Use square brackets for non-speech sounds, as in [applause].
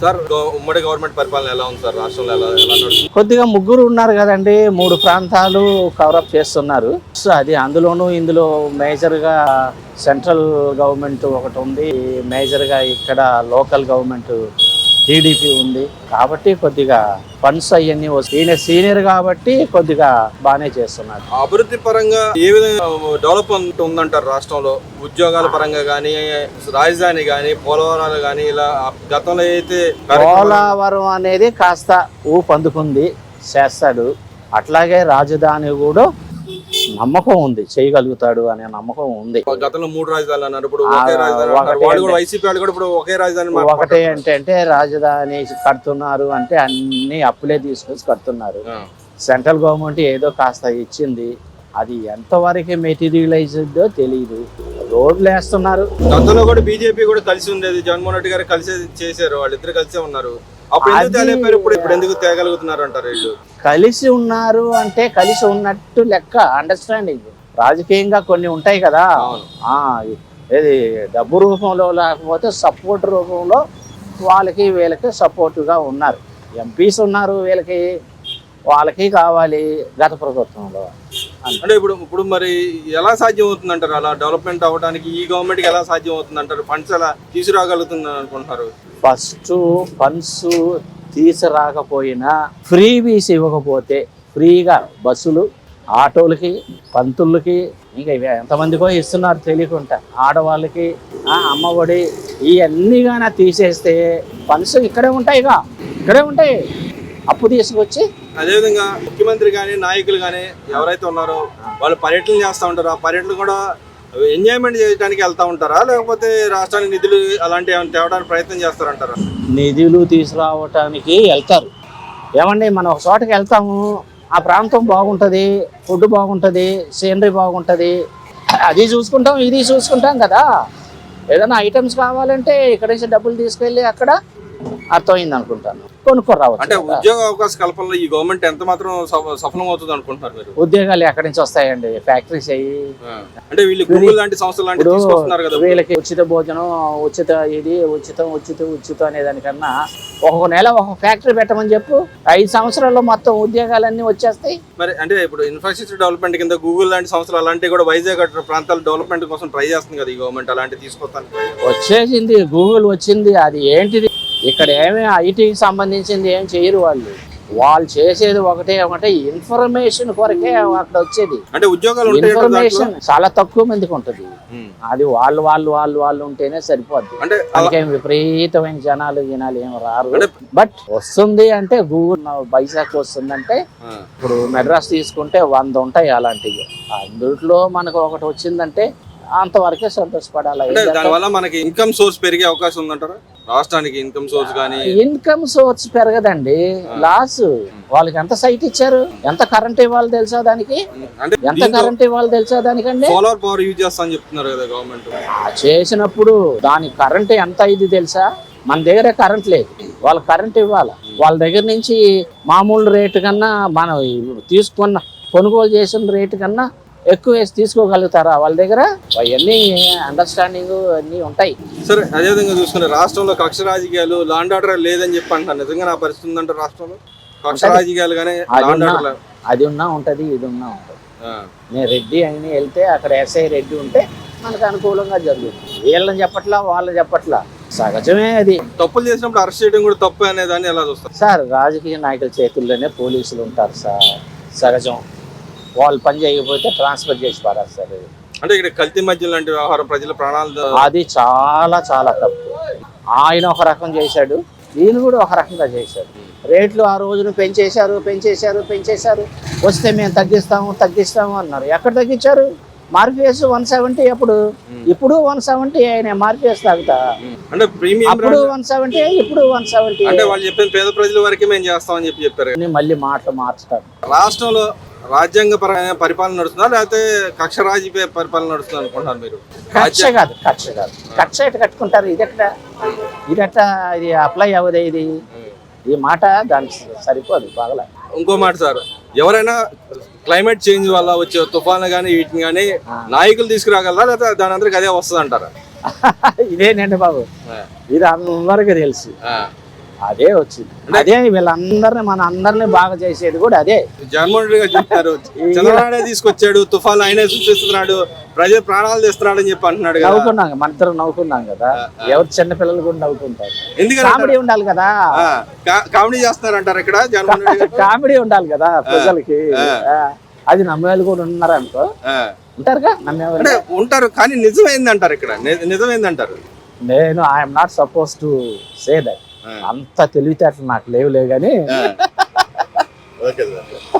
Sir ఉమ్మడి government పరిపాలన ఎలా ఉంది సార్? రాష్ట్రంలో ఎలా ఎలా కొద్దిగా ముగ్గురు ఉన్నారు కదండి మూడు ప్రాంతాలు కవరప్ చేస్తున్నారు. సో అది అందులోనూ ఇందులో మేజర్గా సెంట్రల్ గవర్నమెంట్ ఒకటి ఉంది. మేజర్గా ఇక్కడ లోకల్ గవర్నమెంట్ టీడీపీ ఉంది. కాబట్టి కొద్దిగా ఫండ్స్ అవన్నీ ఈయన సీనియర్ కాబట్టి కొద్దిగా బాగానే చేస్తున్నారు అభివృద్ధి పరంగా ఏ విధంగా డెవలప్మెంట్ ఉందంటారు రాష్ట్రంలో? ఉద్యోగాల పరంగా కానీ రాజధాని కానీ పోలవరాలు కానీ ఇలా గతంలో అయితే పోలవరం అనేది కాస్త ఊపు అందుకుంది చేస్తాడు. అట్లాగే రాజధాని కూడా నమ్మకం ఉంది చేయగలుగుతాడు అనే నమ్మకం ఉంది. గతంలో మూడు రాజధానులు అన్నారు ఇప్పుడు ఒకే రాజధాని వైసీపీ కూడా ఇప్పుడు ఒకే రాజధాని ఒకటే. అంటే అంటే రాజధాని కడుతున్నారు అంటే అన్ని అప్పులే తీసుకొచ్చి కడుతున్నారు. సెంట్రల్ గవర్నమెంట్ ఏదో కాస్త ఇచ్చింది అది ఎంతవరకు మెటీరియలైజ్దో తెలియదు రోడ్లు వేస్తున్నారు. గతంలో కూడా బీజేపీ కూడా కలిసి ఉండేది. జగన్మోహన్ రెడ్డి గారు కలిసి చేశారు. వాళ్ళిద్దరు కలిసే ఉన్నారు. కలిసి ఉన్నారు అంటే కలిసి ఉన్నట్టు లెక్క అండర్స్టాండింగ్ రాజకీయంగా కొన్ని ఉంటాయి కదా. ఇది డబ్బు రూపంలో లేకపోతే సపోర్ట్ రూపంలో వాళ్ళకి వీళ్ళకి సపోర్టుగా ఉన్నారు. ఎంపీస్ ఉన్నారు వీళ్ళకి వాళ్ళకి కావాలి గత ప్రభుత్వంలో. అంటే ఇప్పుడు ఇప్పుడు మరి ఎలా సాధ్యం అవుతుంది అంటారు అలా డెవలప్మెంట్ అవ్వడానికి ఈ గవర్నమెంట్ ఎలా సాధ్యం అవుతుంది అంటారు ఫండ్స్ ఎలా తీసుకురాగలుగుతుంది అనుకుంటున్నారు? ఫస్ట్ ఫండ్స్ తీసుకురాకపోయినా ఫ్రీవీస్ ఇవ్వకపోతే ఫ్రీగా బస్సులు ఆటోలకి పంతులకి ఇంకా ఎంతమందికో ఇస్తున్నారు తెలియకుండా ఆడవాళ్ళకి ఆ, అమ్మఒడి ఇవన్నీ కానీ తీసేస్తే ఫండ్స్ ఇక్కడే ఉంటాయిగా ఇక్కడే ఉంటాయి. అప్పు తీసుకొచ్చి అదేవిధంగా ముఖ్యమంత్రి కానీ నాయకులు కానీ ఎవరైతే ఉన్నారో వాళ్ళు పర్యటనలు చేస్తూ ఉంటారు. ఆ పర్యటనలు కూడా ఎంజాయ్మెంట్ చేయడానికి వెళ్తా ఉంటారా? లేకపోతే రాష్ట్రానికి నిధులు అలాంటివి ఏమైనా తేవడానికి ప్రయత్నం చేస్తారంటారా? నిధులు తీసుకురావటానికి వెళ్తారు. ఏమండి మనం ఒక చోటకి వెళ్తాము ఆ ప్రాంతం బాగుంటుంది ఫుడ్ బాగుంటుంది సీనరీ బాగుంటుంది. అది చూసుకుంటాం ఇది చూసుకుంటాం కదా. ఏదైనా ఐటమ్స్ కావాలంటే ఇక్కడ నుంచి డబ్బులు తీసుకెళ్ళి అక్కడ అర్థమైంది అనుకుంటాను కొనుక్కొని రావచ్చు అంటే. ఉద్యోగ అవకాశ కల్పనలో ఈ గవర్నమెంట్ ఎంత మాత్రం సఫ- సఫలం అవుతుంది అనుకుంటున్నారు మీరు? ఉద్యోగాలు ఎక్కడి నుంచి వస్తాయండి? ఫ్యాక్టరీస్ అయ్యి. అంటే వీళ్ళు గూగుల్ లాంటి సంస్థలు తీసుకొస్తున్నారు కదా వీళ్ళకి ఉచిత భోజనం ఉచిత ఇది ఉచితం ఉచితం ఉచితం అనే దానికన్నా ఒక నెల ఒక ఫ్యాక్టరీ పెట్టమని చెప్పు. ఐదు సంవత్సరాల్లో మొత్తం ఉద్యోగాలన్నీ వచ్చేస్తాయి. మరి అంటే ఇప్పుడు ఇన్ఫ్రాస్ట్రక్చర్ డెవలప్మెంట్ కింద గూగుల్ లాంటి సంస్థలు అలాంటివి కూడా వైజాగ్ ప్రాంతాల డెవలప్మెంట్ కోసం ట్రై చేస్తుంది కదా ఈ గవర్నమెంట్ అలాంటివి తీసుకొస్తాను వచ్చేసింది గూగుల్ వచ్చింది అది ఏంటిది? ఇక్కడ ఏమి ఐటీకి సంబంధించింది ఏం చేయరు వాళ్ళు. వాళ్ళు చేసేది ఒకటే ఒకటే ఇన్ఫర్మేషన్ కొరకే అక్కడ వచ్చేది. అంటే ఉద్యోగాలు? ఇన్ఫర్మేషన్ చాలా తక్కువ మందికి ఉంటుంది. అది వాళ్ళు వాళ్ళు వాళ్ళు వాళ్ళు ఉంటేనే సరిపోద్ది. అంటే విపరీతమైన జనాలు జనాలు ఏం రారు. బట్ వస్తుంది అంటే గూగుల్ వైజాగ్ వస్తుందంటే. ఇప్పుడు మెడ్రాస్ తీసుకుంటే వంద ఉంటాయి అలాంటివి. అందుట్లో మనకు ఒకటి వచ్చిందంటే అంతవరకే సంతోషపడాలి. దానివల్ల మనకి ఇన్కమ్ సోర్స్ పెరిగే అవకాశం ఉందంటారా? రాష్ట్రానికి ఇన్కమ్ సోర్స్ కానీ ఇన్కమ్ సోర్స్ పెరగదండి. లాస్ వాళ్ళకి ఎంత సైట్ ఇచ్చారు? ఎంత కరెంట్ ఇవ్వాలి తెలుసా దానికి? ఎంత కరెంట్ ఇవ్వాలి తెలుసా దానికండి? సోలార్ పవర్ యూజ్ చేస్తా అని చెప్తున్నారు కదా గవర్నమెంట్ చేసినప్పుడు దాని కరెంట్ ఎంత అయింది తెలుసా? మన దగ్గర కరెంట్ లేదు. వాళ్ళ కరెంట్ ఇవ్వాలి? వాళ్ళ దగ్గర నుంచి మామూలు రేటు కన్నా మనం తీసుకున్న కొనుగోలు చేసిన రేటు కన్నా ఎక్కువ వేసి తీసుకోగలుగుతారా వాళ్ళ దగ్గర? అవన్నీ అండర్స్టాండింగ్ అన్నీ ఉంటాయి. సరే అదేవిధంగా చూసుకుంటే రాష్ట్రంలో కక్ష రాజకీయాలు లాండ్ ఆర్డర్ లేదని చెప్పి అంటారు నిజంగా నా పరిస్థితి ఉందంటారు రాష్ట్రంలో కక్ష రాజకీయాలు కానీ అది ఉన్నా ఉంటుంది ఇది ఉన్నా ఉంటుంది. నేను రెడ్డి అని వెళ్తే అక్కడ ఎస్ఐ రెడ్డి ఉంటే మనకు అనుకూలంగా జరుగుతుంది. వీళ్ళని చెప్పట్లా వాళ్ళని చెప్పట్లా. సహజమే అది. తప్పులు చేసినప్పుడు అరెస్ట్ చేయడం కూడా తప్పు అనే దాన్ని ఎలా చూస్తారు? సార్ రాజకీయ నాయకుల చేతుల్లోనే పోలీసులు ఉంటారు సార్. సహజం. వాళ్ళు పని చేయకపోతే ట్రాన్స్ఫర్ చేసి పారేస్తారు. అంటే ఇక్కడ కల్తీ మద్యం లాంటి వ్యవహారం ప్రజల ప్రాణాలు అది చాలా చాలా తప్పు. ఆయన ఒక రకం చేశాడు ఈయన కూడా ఒక రకంగా చేశాడు రేట్లు ఆ రోజున పెంచేశారు పెంచేశారు పెంచేశారు. వస్తే మేము తగ్గిస్తాము తగ్గిస్తాము అన్నారు. ఎక్కడ తగ్గించారు? మార్పిఎస్ వన్ సెవెంటీ అప్పుడు ఇప్పుడు వన్ సెవెంటీ ఆయన మార్పిఎస్ తాగుతా. అంటే ప్రీమియం అప్పుడు వన్ సెవెంటీ ఇప్పుడు వన్ సెవెంటీ. అంటే వాళ్ళు చెప్పిన పేద ప్రజల వరకే మేము చేస్తామని చెప్పి చెప్పారు. మళ్ళీ మాటలు మార్చుతారు రాష్ట్రంలో రాజ్యాంగ పరమైన పరిపాలన నడుస్తుందా? లేకపోతే కక్ష రాజకీయ పరిపాలన నడుస్తుంది అనుకుంటున్నారు మీరు? కక్ష కాదు కక్ష కాదు. కక్ష ఎట్ట కట్టుకుంటారు? ఇది ఎక్కడ? ఇది ఎట్ట ఇది అప్లై అవ్వదే ఇది? ఈ మాట దానికి సరిపోదు బాగలే. ఇంకో మాట సార్ ఎవరైనా క్లైమేట్ చేంజ్ వల్ల వచ్చే తుఫాను కానీ వీటిని కానీ నాయకులు తీసుకురాగలరా? లేకపోతే దాని అందరికి అదే వస్తుంది అంటారా [laughs] ఇదేనండి బాబు ఇది అందరికీ తెలుసు. అదే వచ్చింది. అదే వీళ్ళందరినీ మన అందరినీ బాగా చేసేది కూడా అదే. జగన్మోహన్ రెడ్డి గారు చెప్తారు [laughs] చంద్రబాబు తీసుకొచ్చాడు తుఫాన్ ఆయనే సృష్టిస్తున్నాడు ప్రజలు ప్రాణాలు తీస్తున్నాడు అని చెప్పి అంటున్నాడు నవ్వుకున్నాం మన ఇద్దరం నవ్వుకున్నాం కదా. ఎవరు చిన్న పిల్లలు కూడా నవ్వుకుంటారు. ఎందుకని కామెడీ ఉండాలి కదా. కామెడీ చేస్తున్నారు అంటారు ఇక్కడ జగన్మోహన్ [laughs] కామెడీ ఉండాలి కదా ప్రజలకి. అది నమ్మేవాళ్ళు కూడా ఉన్నారు అనుకో. ఉంటారుగా? నమ్మేవాళ్ళు ఉంటారు కానీ నిజమైంది అంటారు ఇక్కడ? నిజమైంది అంటారు నేను I'm not suppose to say that. అంత తెలివితేటలు నాకు లేవులే కానీ ఓకే సార్.